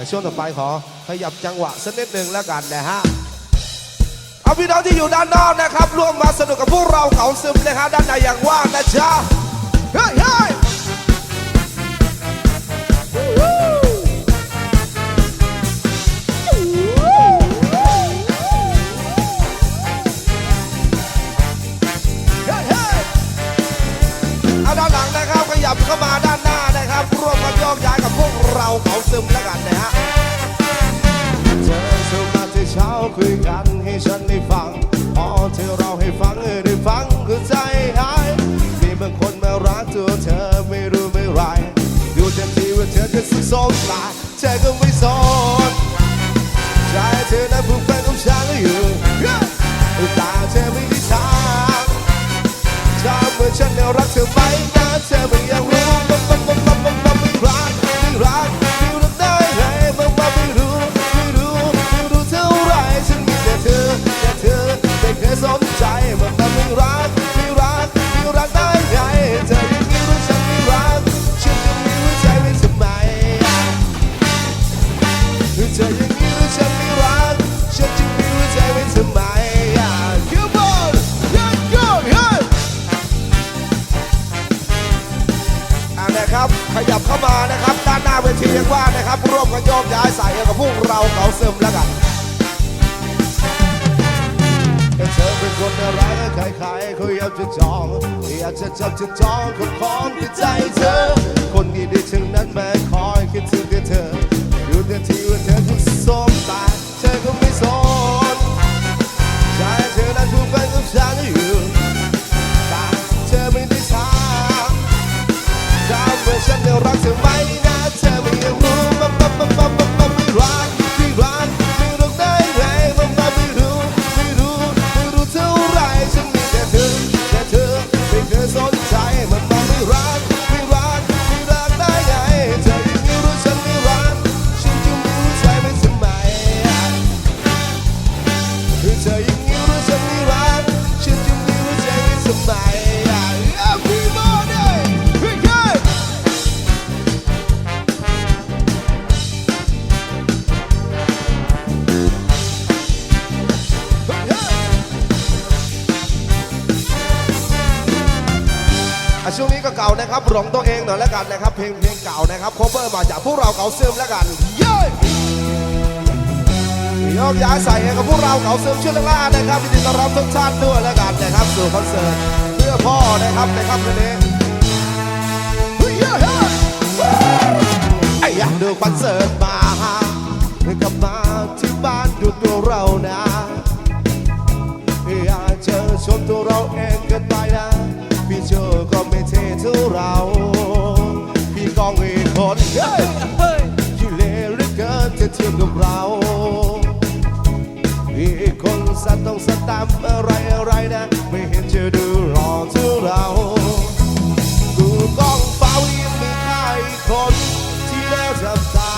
ดี๋ยวช่วงต่อไปขอขยับจังหวะสักนิดหนึ่งแล้วกันนะฮะเอาพี่น้องที่อยู่ด้านนอกนะครับ ร่วมมาสนุกกับพวกเราเขาซึมนะฮะด้านในอย่างว่างนะจ๊ะ เราเขาซึมแล้วกันนะฮะเธอสมาที่เช้าคุยกันให้ฉันได้ฟังพอเธอเราให้ฟังให้ได้ฟังคือใจหายมีบางคนมารักตัวเธอไม่รู้ไม่ไรดูเต็มที่ว่าเธอจะสุขสมตายเธอก็ไม่สนใจเธอนั้นผูกพันกับฉันอยู่ตาเธอไม่ได้ทางถ้าเมื่อฉันได้รักเธอไห ธออย่างนี้หรือฉันไม่รัก ฉันจึงมีหัวใจไว้ทำไมอะ Come on let's go hey อะนะครับ ขยับเข้ามานะครับ ด้านหน้าเวทียังว่างนะครับ ร่วมกันโยกย้ายใส่กับพวกเราเขาซึมแล้วกันเธอเป็นคนน่ารักใครๆเขาอยากจะจองอยากจะจับจะจองคนของที่ใจเธอ คนดีๆทั้งนั้นแม่คอยคิดถึงแต่เธอ ดูแต่ ช่วงนี้ก็เก่านะครับหลงตัวเองหน่อยแล้วกันนะครับ เพลงเพลงเก่านะครับโคเวอร์มาจากพวกเราเก่าซึมแล้วกัน เย้ยกย้ายใส่กับพวกเราเก่าซึมช่วยล่านะครับยินดีต้อนรับทุกท่านด้วยแล้วกันนะครับสู่คอนเสิร์ตเพื่อพ่อนะครับในค่ำคืนนี้ไอ้อยากดูคอนเสิร์ตมากลับมาที่บ้านดูตัวเรานะอยากเจอชมตัวเราเองกินไป เท่าเราพี่กองอีกคนเฮ้ยเฮ้ยที่เลวเหลือเกินจะเทียบกับเรา อีกคนสัตว์ต้องสตามป์อะไรอะไรนะ ไม่เห็นจะดูหล่อเท่าเรากูกองเฝ้ายังมีใครคนที่น่าจับตา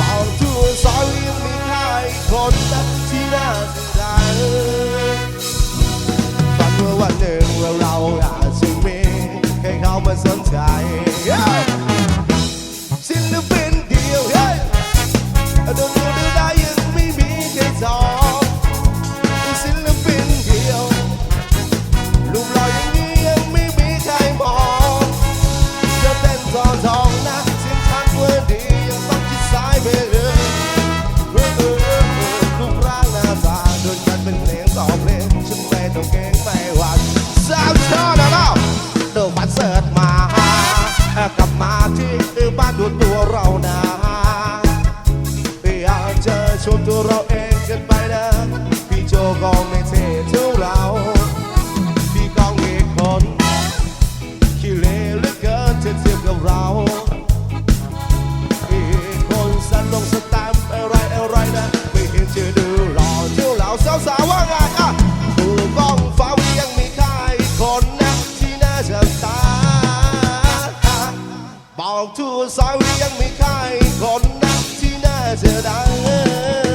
บอกทั่วซอยยังมีใครคนนะ สนใจศิลปินเดียวโดนดูได้ยังไม่มีใครจองศิลปินเดียวรูปหล่ออย่างนี้ยังไม่มีใครมองจะเต้นทองทองนะเสียงชัดเมื่อดียังต้องคิดซ้ายไปเลยเออเออรูปร่างหน้าตาโดนกันเป็นเพลงต่อเพลงฉันไม่ต้องเก่งไม่หวั่นสามชาติแล้วดูคอนเสิร์ต ตัวเราเองกันไปนะ พี่โจก็ไม่เท่เท่าเราพี่กองอีกคนขี้เลวเหลือเกินจเทียบกับเราอีกคนสันลงสแตมป์อะไรอะไรนะไม่เห็นจะดูหล่อเท่าเราสาวสาวว่าไงอะผู้กองฟ้าวิยังมีใครคนนะที่น่าจะตาบอกทั่วซอยวิยังมีใครคนนะที่น่าจะดัง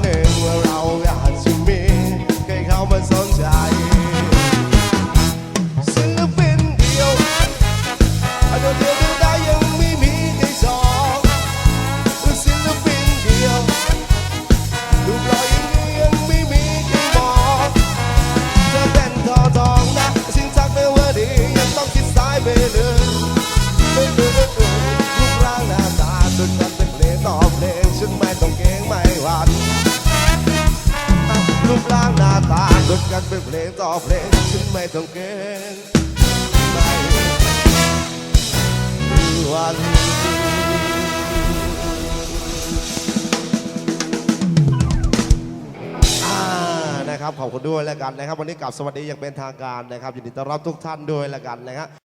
หนึ่งว่าเราอาจจะมีใครเข้ามาสนใจ เป็นเพลงต่อเพลงฉันไม่ต้องเก่งไม่มีวันนะครับขอบคุณด้วยแล้วกันนะครับ วันนี้กลับสวัสดีอย่างเป็นทางการนะครับยินดีต้อนรับทุกท่านด้วยแล้วกันนะครับ